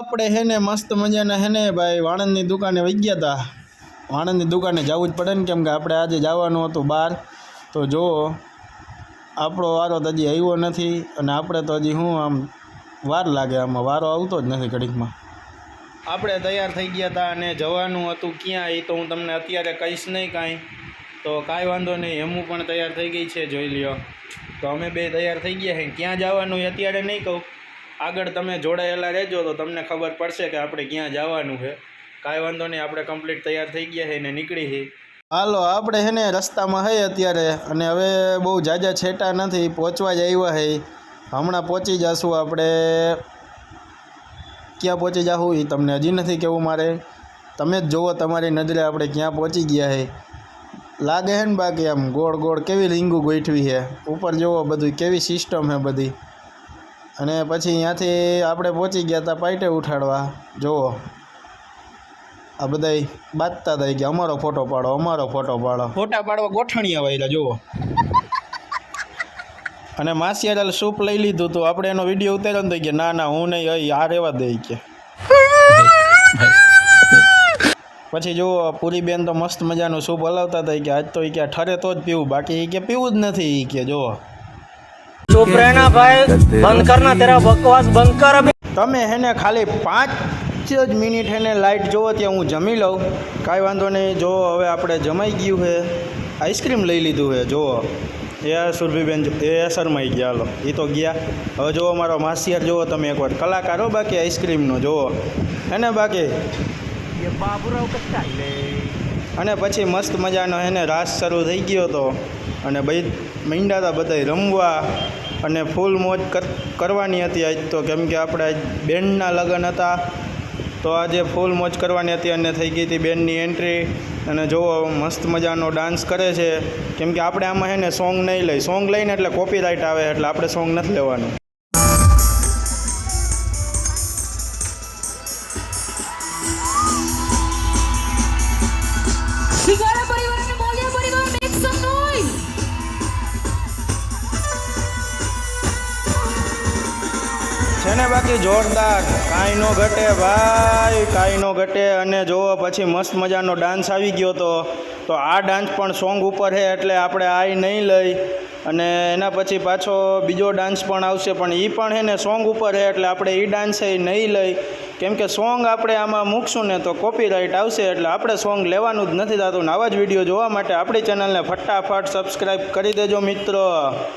આપણે હે ને મસ્ત મજાના હે ને ભાઈ, વાણંદની દુકાને વહી ગયા હતા વાણંદની દુકાને જવું જ પડે ને કેમ કે આપણે આજે જવાનું હતું બહાર. તો જો આપણો વારો તો હજી આવ્યો નથી અને આપણે તો હજી શું આમ વાર લાગે આમાં, વારો આવતો જ નથી ઘડીકમાં. આપણે તૈયાર થઈ ગયા હતા અને જવાનું હતું ક્યાં એ તો હું તમને અત્યારે કહીશ નહીં કાંઈ. તો કાંઈ વાંધો નહીં એમું પણ તૈયાર થઈ ગઈ છે, જોઈ લ્યો. તો અમે બે તૈયાર થઈ ગયા છે ક્યાં જવાનું એ અત્યારે નહીં કહું. આગળ તમે જોડાયેલા રહેજો તો તમને ખબર પડશે કે આપણે ક્યાં જવાનું છે. કાંઈ વાંધો નહીં, આપણે કમ્પ્લીટ તૈયાર થઈ ગયા છે ને નીકળી છે હાલો, આપણે છે ને રસ્તામાં હઈ અત્યારે અને હવે બહુ જાજા છેટા નથી, પહોંચવા જ આવ્યા છે. હમણાં પહોંચી જશું આપણે. ક્યાં પહોંચી જાશું એ તમને હજી નથી કહેવું મારે. તમે જ જુઓ તમારી નજરે આપણે ક્યાં પહોંચી ગયા છે. લાગે છે ને બાકી આમ ગોળ ગોળ કેવી રીંગું ગોઠવી છે. ઉપર જુઓ બધું કેવી સિસ્ટમ છે બધી. અને પછી ત્યાંથી આપણે પહોંચી ગયા હતા પાઇટે ઉઠાડવા. જુઓ. આ બધાય બાજતા થઈ કે અમારો ફોટો પાડો અમારો ફોટો પાડો. ફોટા પાડવા ગોઠણીયા વાયલા જુઓ. અને માસિયાલાલ સૂપ લઈ લીધું હતું આપણે એનો વીડિયો ઉતાર્યો ને કે ના ના હું નહીં અહીં આ રહેવા દઈ કે. પછી જુઓ પૂરી બેન તો મસ્ત મજાનું સૂપ હલાવતા હતા. કે આજ તો એ કે ઠરે તો જ પીવું. બાકી એ કે પીવું જ નથી. એ કે જુઓ. તો પ્રેરણાભાઈ બંધ કરના તેરા બકવાસ બંધ કર તમે હેને ખાલી પાંચ જ મિનિટ હેને લાઈટ જોવો ત્યાં હું જમી લઉં. કાંઈ વાંધો નહીં જો હવે આપણે જમાઈ ગયું હે આઈસ્ક્રીમ લઈ લીધું હે જુઓ. એ સુરભીબેન એ શરમાઈ ગયા હાલો. એ તો ગયા. હવે જુઓ મારો માસિયાર જુઓ તમે એકવાર. કલાકારો બાકી આઈસ્ક્રીમનો જુઓ. હેને બાકી? અને પછી મસ્ત મજાનો એને રાસ શરૂ થઈ ગયો હતો અને ભાઈ મીંડા હતા બધા રમવા. અને ફૂલ મોજ કર- કરવાની હતી આજ તો. કેમ કે આપણે આજ બેનના લગ્ન હતા, તો આજે ફૂલ મોજ કરવાની હતી અને થઈ ગઈ હતી બેનની એન્ટ્રી. અને જોવો, મસ્ત મજાનો ડાન્સ કરે છે. કેમ કે આપણે આમાં હે ને સોંગ નહીં લઈ, સોંગ લઈને એટલે કોપીરાઇટ આવે, એટલે આપણે સોંગ નથી લેવાનું. છે ને બાકી જોરદાર. કાંઈ નો ઘટે ભાઈ, કાંઈ નો ઘટે. અને જોવો પછી મસ્ત મજાનો ડાન્સ આવી ગયો તો તો આ ડાન્સ પણ સોંગ ઉપર છે એટલે આપણે આય નહીં લઈ. અને એના પછી પાછો બીજો ડાન્સ પણ આવશે, પણ એ પણ છે ને સોંગ ઉપર છે એટલે આપણે એ ડાન્સ એ નહીં લઈ. કેમ કે સોંગ આપણે આમાં મૂકશું ને તો કોપીરાઇટ આવશે એટલે આપણે સોંગ લેવાનું જ નથી થતું. ને આવા જ વીડિયો જોવા માટે આપણી ચેનલને ફટાફટ સબસ્ક્રાઈબ કરી દેજો મિત્રો.